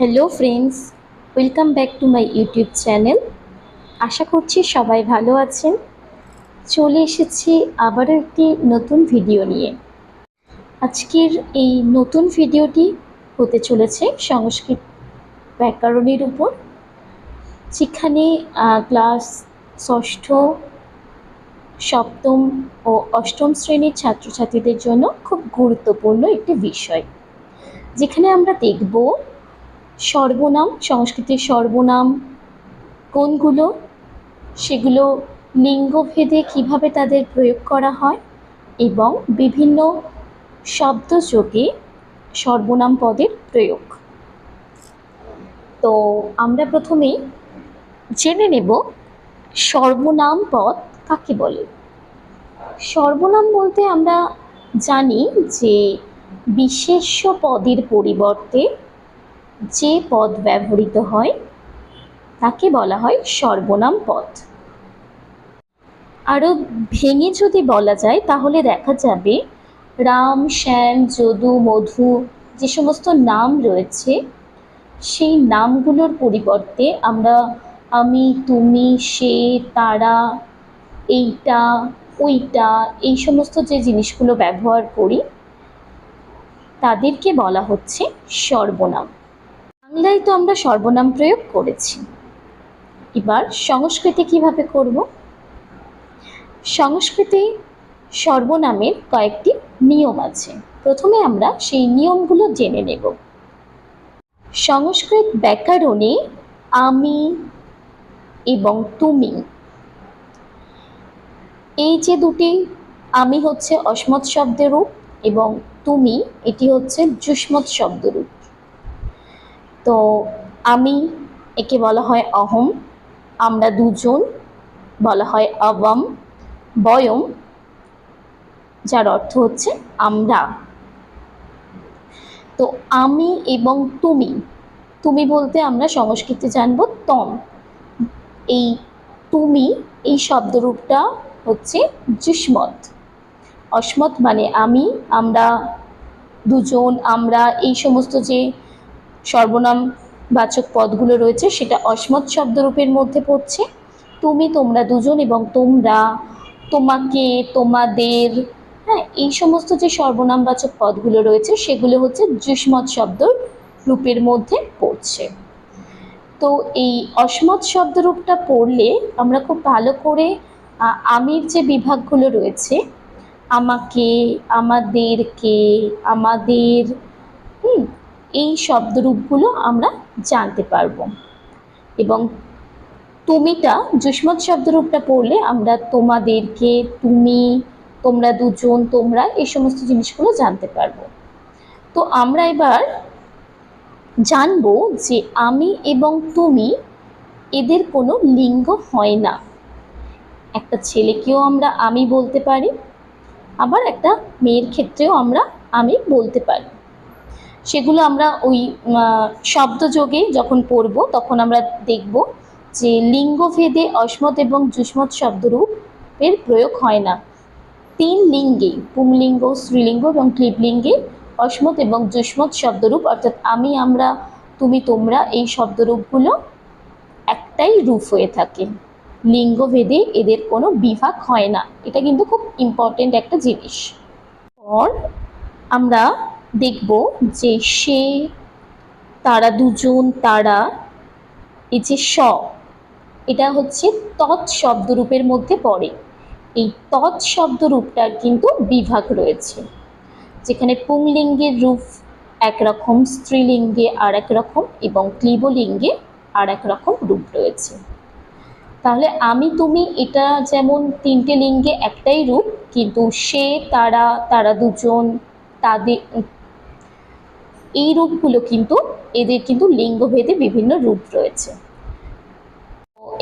Hello friends welcome back to my YouTube channel আশা করছি সবাই ভালো আছেন। চলে এসেছি আবারও একটি নতুন ভিডিও নিয়ে। আজকের এই নতুন ভিডিওটি হতে চলেছে সংস্কৃত ব্যাকরণের উপর। যেখানে ক্লাস ষষ্ঠ, সপ্তম ও অষ্টম শ্রেণির ছাত্রছাত্রীদের জন্য খুব গুরুত্বপূর্ণ একটি বিষয়। যেখানে আমরা দেখব সর্বনাম, সংস্কৃতের সর্বনাম কোনগুলো? সেগুলো লিঙ্গভেদে কীভাবে তাদের প্রয়োগ করা হয়? এবং বিভিন্ন শব্দযোগে সর্বনাম পদের প্রয়োগ। তো আমরা প্রথমে জেনে নেব সর্বনাম পদ কাকে বলে। সর্বনাম বলতে আমরা জানি যে বিশেষ্য পদের পরিবর্তে যে পদ ব্যবহৃত হয়, তাকে বলা হয় সর্বনাম পদ। আরও ভেঙে যদি বলা যায়, তাহলে দেখা যাবে রাম, শ্যাম, যদু, মধু যে সমস্ত নাম রয়েছে, সেই নামগুলোর পরিবর্তে আমরা আমি, তুমি, সে, তারা, এইটা, ওইটা, এই সমস্ত যে জিনিসগুলো ব্যবহার করি, তাদেরকে বলা হচ্ছে সর্বনাম। বাংলায় তো আমরা সর্বনাম প্রয়োগ করেছি। এবার সংস্কৃতে কীভাবে করব? সংস্কৃতে সর্বনামের কয়েকটি নিয়ম আছে। প্রথমে আমরা সেই নিয়মগুলো জেনে নেব। সংস্কৃত ব্যাকরণে আমি এবং তুমি। এই যে দুটি, আমি হচ্ছে অসমত শব্দের রূপ এবং তুমি, এটি হচ্ছে যুষ্মৎ শব্দরূপ তো আমি একে বলা হয় অহম, আমরা দুজন বলা হয় অবম, বয়ম, যার অর্থ হচ্ছে আমরা। তো আমি এবং তুমি তুমি বলতে আমরা সংস্কৃতে জানব তম। এই তুমি, এই শব্দরূপটা হচ্ছে যুষ্মৎ অসমত মানে আমি, আমরা, দুজন, আমরা, এই সমস্ত যে সর্বনাম বাচক পদগুলো রয়েছে, সেটা অসমত শব্দরূপের মধ্যে পড়ছে। তুমি, তোমরা দুজন এবং তোমরা তোমাকে, তোমাদের হ্যাঁ এই সমস্ত যে সর্বনামবাচক পদগুলো রয়েছে, সেগুলো হচ্ছে যুষ্মৎ শব্দ রূপের মধ্যে পড়ছে। তো এই অসমত শব্দরূপটা পড়লে আমরা খুব ভালো করে আমির যে বিভাগগুলো রয়েছে, আমাকে, আমাদেরকে, আমাদের এই শব্দরূপগুলো আমরা জানতে পারব। এবং তুমিটা যুষ্মৎ শব্দরূপটা পড়লে আমরা তোমাদেরকে, তুমি, তোমরা দুজন, তোমরা এই সমস্ত জিনিসগুলো জানতে পারব। তো আমরা এবার জানব যে আমি এবং তুমি এদের কোনো লিঙ্গ হয় না। একটা ছেলেকেও আমরা আমি বলতে পারি, আবার একটা মেয়ের ক্ষেত্রেও আমরা আমি বলতে পারি। সেগুলো আমরা ওই শব্দযোগে যখন পড়ব, তখন আমরা দেখব যে লিঙ্গভেদে অসমত এবং যুষ্মৎ শব্দরূপের প্রয়োগ হয় না। তিন লিঙ্গে, পুংলিঙ্গ, স্ত্রীলিঙ্গ এবং ক্লিবলিঙ্গে অসমত এবং যুষ্মৎ শব্দরূপ, অর্থাৎ আমি, আমরা, তুমি, তোমরা এই শব্দরূপগুলো একটাই রূপ হয়ে থাকে। লিঙ্গভেদে এদের কোনো বিভাগ হয় না। এটা কিন্তু খুব ইম্পর্টেন্ট একটা জিনিস। পর আমরা দেখব যে সে, তারা দুজন, তারা, এই যে স, এটা হচ্ছে তৎ শব্দরূপের মধ্যে পড়ে। এই তৎ শব্দরূপটার কিন্তু বিভাগ রয়েছে। যেখানে পুংলিঙ্গের রূপ একরকম, স্ত্রীলিঙ্গে আর এক রকম এবং ক্লিবলিঙ্গে আর এক রকম রূপ রয়েছে। তাহলে আমি, তুমি, এটা যেমন তিনটে লিঙ্গে একটাই রূপ, কিন্তু সে, তারা তারা দুজন, তাদের এই রূপগুলো কিন্তু এদের কিন্তু লিঙ্গভেদে বিভিন্ন রূপ রয়েছে।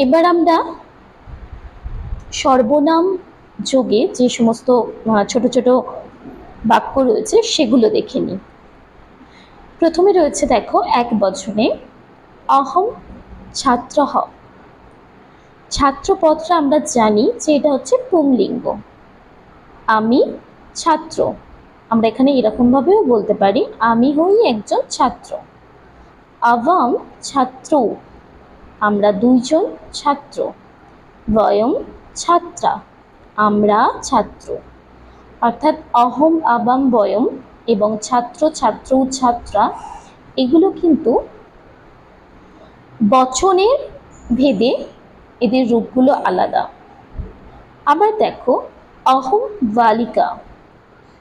এবার আমরা সর্বনাম যোগে যে সমস্ত ছোট ছোট বাক্য রয়েছে সেগুলো দেখে নিই। প্রথমে রয়েছে দেখো, এক বচনে অহম ছাত্র। ছাত্র পদটা আমরা জানি যে এটা হচ্ছে পুংলিঙ্গ। আমি ছাত্র। আমরা এখানে এরকমভাবেও বলতে পারি, আমি হই একজন ছাত্র। আবাম ছাত্র, আমরা দুইজন ছাত্র। বয়ম ছাত্রা, আমরা ছাত্র। অর্থাৎ অহম, আবাম, বয়ম এবং ছাত্র ছাত্র ছাত্রা, এগুলো কিন্তু বচনের ভেদে এদের রূপগুলো আলাদা। আবার দেখো, অহম, বালিকা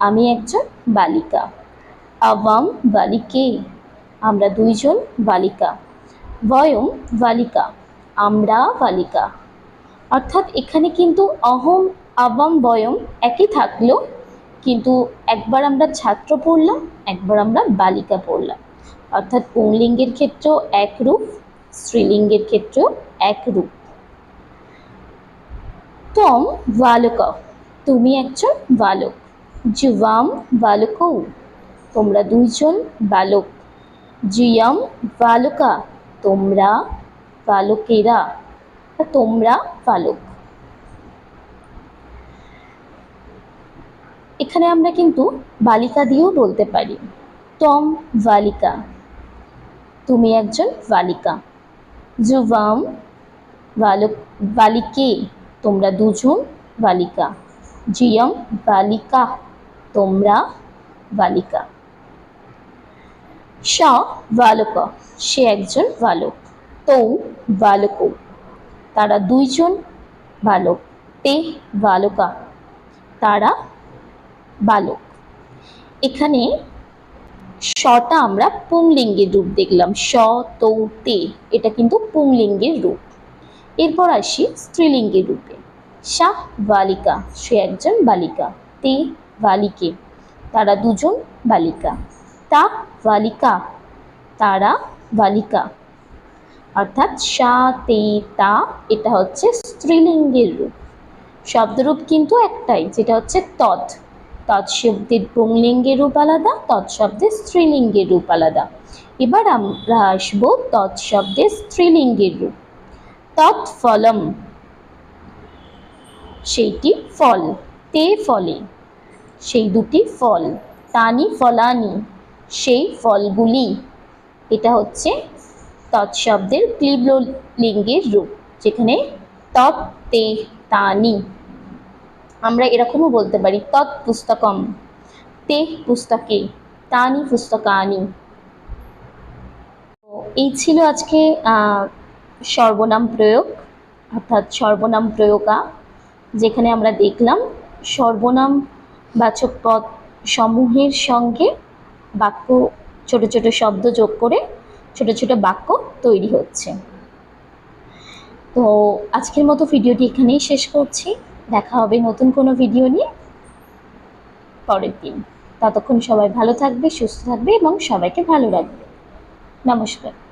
আমি একজন বালিকা। আবাম বালিকে। আমরা দুইজন বালিকা। বয়ম বালিকা। আমরা বালিকা। অর্থাৎ এখানে কিন্তু অহম আবাম বয়ম একই থাকল, কিন্তু একবার আমরা ছাত্র পড়লাম, একবার আমরা বালিকা পড়লাম। অর্থাৎ পুংলিঙ্গের ক্ষেত্রেও এক রূপ, স্ত্রীলিঙ্গের ক্ষেত্রেও এক রূপ। তম, বালক। তুমি একজন বালক। যুবাম বালকৌ, তোমরা দুইজন বালক। জিয়াম বালকা, তোমরা বালকেরা তোমরা বালক। এখানে আমরা কিন্তু বালিকা দিয়েও বলতে পারি। তম বালিকা, তুমি একজন বালিকা। যুবাম বালক, বালিকে, তোমরা দুজন বালিকা। জিয়ম বালিকা। তোমরা বালিকা। স বালক, সে একজন বালক, তৌ বালক। তারা দুইজন বালক, তে বালকা, তারা বালক। এখানে শটা আমরা পুংলিঙ্গের রূপ দেখলাম, স, তৌ, তে, এটা কিন্তু পুংলিঙ্গের রূপ। এরপর আসি স্ত্রীলিঙ্গের রূপে। সা বালিকা, সে একজন বালিকা, তে বালিকে। তারা দুজন বালিকা। তা বালিকা, তারা বালিকা। অর্থাৎ সা, তে, তা, এটা হচ্ছে স্ত্রীলিঙ্গের রূপ। শব্দরূপ কিন্তু একটাই, যেটা হচ্ছে তৎ। তৎ তৎশব্দের পুংলিঙ্গের রূপ আলাদা তৎশব্দের স্ত্রীলিঙ্গের রূপ আলাদা। এবার আমরা আসব তৎশব্দের স্ত্রীলিঙ্গের রূপ। তৎফলম সেইটি ফল। তে ফলে। সেই দুটি ফল, তানি ফলানি, সেই ফলগুলি। এটা হচ্ছে তৎশব্দের ক্লিব লিঙ্গের রূপ, যেখানে তৎ তে তানি। আমরা এরকমও বলতে পারি, তৎ পুস্তকম, তে পুস্তকে, তানি পুস্তকানি। তো এই ছিল আজকে সর্বনাম প্রয়োগ, অর্থাৎ সর্বনাম প্রয়োগা, যেখানে আমরা দেখলাম সর্বনাম বাচক পদ সমূহের সঙ্গে বাক্য, ছোট ছোট শব্দ যোগ করে ছোট ছোট বাক্য তৈরি হচ্ছে। তো আজকের মতো ভিডিওটি এখানেই শেষ করছি। দেখা হবে নতুন কোনো ভিডিও নিয়ে পরের দিন। ততক্ষণ সবাই ভালো থাকবে, সুস্থ থাকবে এবং সবাইকে ভালো রাখবে। নমস্কার।